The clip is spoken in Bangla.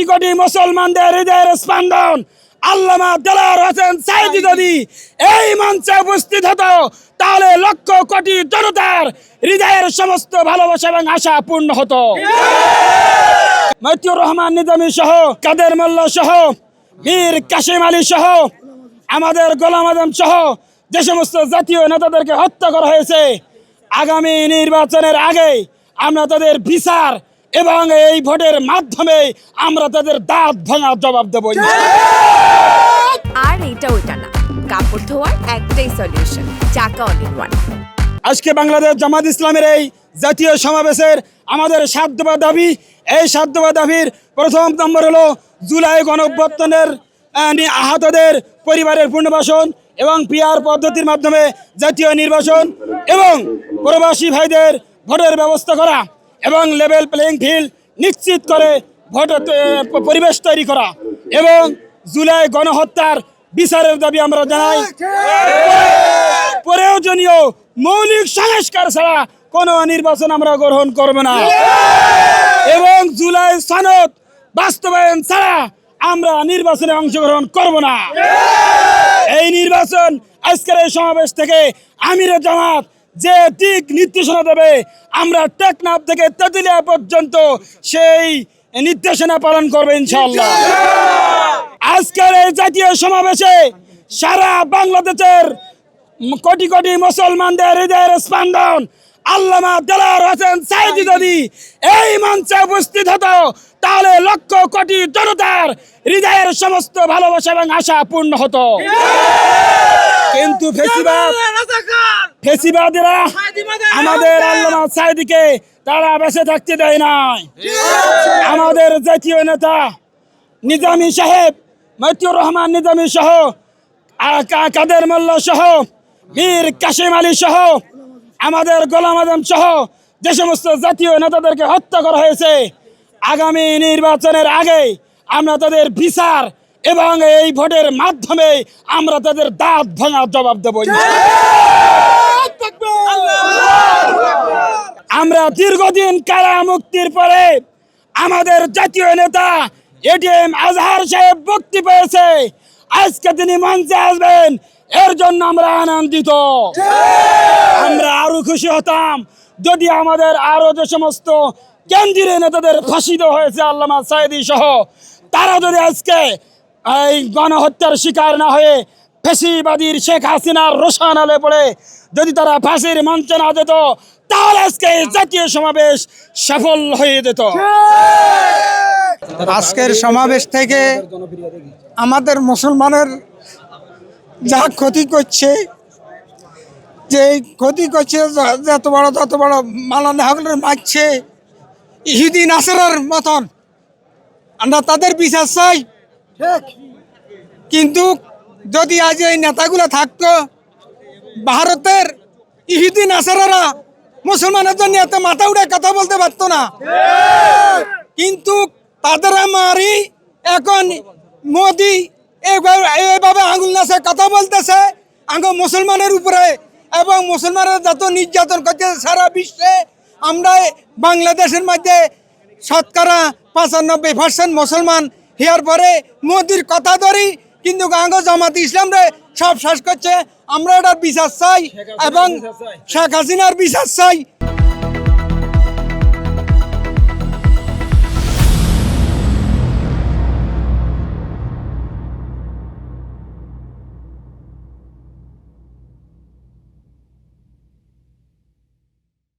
কোটি কোটি মুসলমানদের হৃদয়ের স্পন্দন আল্লামা দেলার হোসেন সাইদি যদি এই মঞ্চে উপস্থিত হতো, তাহলে লক্ষ কোটি জনতার হৃদয়ের সমস্ত ভালোবাসা এবং আশা পূর্ণ হতো। মতিউর রহমান নিজামী সহ, কাদের মোল্লা সহ বীর কাশিম আলী সহ, আমাদের গোলাম আজম সহ, যে সমস্ত জাতীয় নেতাদেরকে হত্যা করা হয়েছে, আগামী নির্বাচনের আগে আমরা তাদের বিচার এবং এই ভোটের মাধ্যমে আমরা তাদের দাঁত ভাঙার জবাব দেবো। আর এটা ওইটা না। কাপড় ধোয়ার একটাই সলিউশন চাকা অল ইন ওয়ান আজকে বাংলাদেশ জামাত ইসলামের এই জাতীয় সমাবেশের আমাদের সাত দফা দাবি এই সাত দফা দাবির প্রথম নম্বর হলো জুলাই গণঅভ্যর্থনের আহতদের পরিবারের পুনর্বাসন এবং পিআর পদ্ধতির মাধ্যমে জাতীয় নির্বাচন এবং প্রবাসী ভাইদের ভোটের ব্যবস্থা করা। এবং লেভেল প্লেইং ফিল্ড নিশ্চিত করে ভোট পরিবেশ তৈরি করা এবং জুলাই গণহত্যার বিচারের দাবি আমরা জানাই। প্রয়োজনীয় মৌলিক সংস্কার ছাড়া কোনো নির্বাচন আমরা গ্রহণ করব না। এবং জুলাই সনদ বাস্তবায়ন ছাড়া আমরা নির্বাচনে অংশগ্রহণ করব না। এই নির্বাচন আজকের এই সমাবেশ থেকে আমিরে জামাত যে দিক নির্দেশনা দেবে আমরা টেকনাফ থেকে তেতুলিয়া পর্যন্ত সেই নির্দেশনা পালন করব ইনশাল্লাহ আজকের এই জাতীয় সমাবেশে সারা বাংলাদেশের কোটি কোটি মুসলমানদের হৃদয়ের স্পন্দন আল্লামা দেলার হোসেন সাইদি যদি এই মঞ্চে উপস্থিত হতো তাহলে লক্ষ কোটি জনতার হৃদয়ের সমস্ত ভালোবাসা এবং আশা পূর্ণ হতো। কিন্তু ফেসিবাদ ফেসিবাদীরা আমাদের আল্লামা সাইদিকে তারা বেঁচে থাকতে দেয় নাই। আমাদের জাতীয় নেতা নিজামী সাহেব মতিউর রহমান নিজামী সহ কাদের মোল্লা সহ বীর কাশিম আলী সহ আমাদের গোলাম আজম সহ যে সমস্ত জাতীয় নেতাদেরকে হত্যা করা হয়েছে আগামী নির্বাচনের আগে আমরা তাদের বিচার এবং এই ভোটের মাধ্যমে আমরা তাদের দাঁত ভাঙার জবাব দেবো। আমরা দীর্ঘদিন কারা মুক্তির পরে আমাদের জাতীয় নেতা এটিএম আজহার সাহেব মুক্তি পেয়েছে। আজকে তিনি মঞ্চে আসবেন, এর জন্য আমরা আনন্দিত। আমরা আরও খুশি হতাম যদি আমাদের আরও যে সমস্ত কেন্দ্রীয় নেতাদের ফাঁসি দেওয়া হয়েছে আল্লামা সাইদি সহ, তারা যদি আজকে এই গণহত্যার শিকার না হয়ে ফেসিবাদীর শেখ হাসিনার রোশান আলে পড়ে। যদি তারা ফাঁসির মঞ্চে না যেত, তাহলে আজকে জাতীয় সমাবেশ সফল হয়ে যেত। আজকের সমাবেশ থেকে আমাদের মুসলমানের যা ক্ষতি করছে, যে ক্ষতি করছে যত বড়, তত বড় মালানা হকলের মারছে, ইহুদি নাসারার মতন। আমরা তাদের বিচার চাই। কিন্তু যদি আজ এই নেতাগুলো থাকতো, ভারতের ইহুদি নাসারারা মুসলমানের জন্য এত মাথা উঠে কথা বলতে পারতো না। কিন্তু তাদের মারি এখন মোদি এইভাবে আঙুল নাচে কথা বলতেছে। আঙ্গ মুসলমানের উপরে এবং মুসলমানের যত নির্যাতন করছে সারা বিশ্বে, আমরা বাংলাদেশের মধ্যে শতকরা পঁচানব্বই পার্সেন্ট মুসলমান। হওয়ার পরে মোদির কথা ধরি কিন্তু কাগজ জামাত ইসলাম রে সব শেষ করছে। আমরা এটার বিশ্বাস চাই এবং শেখ হাসিনার বিশ্বাস চাই।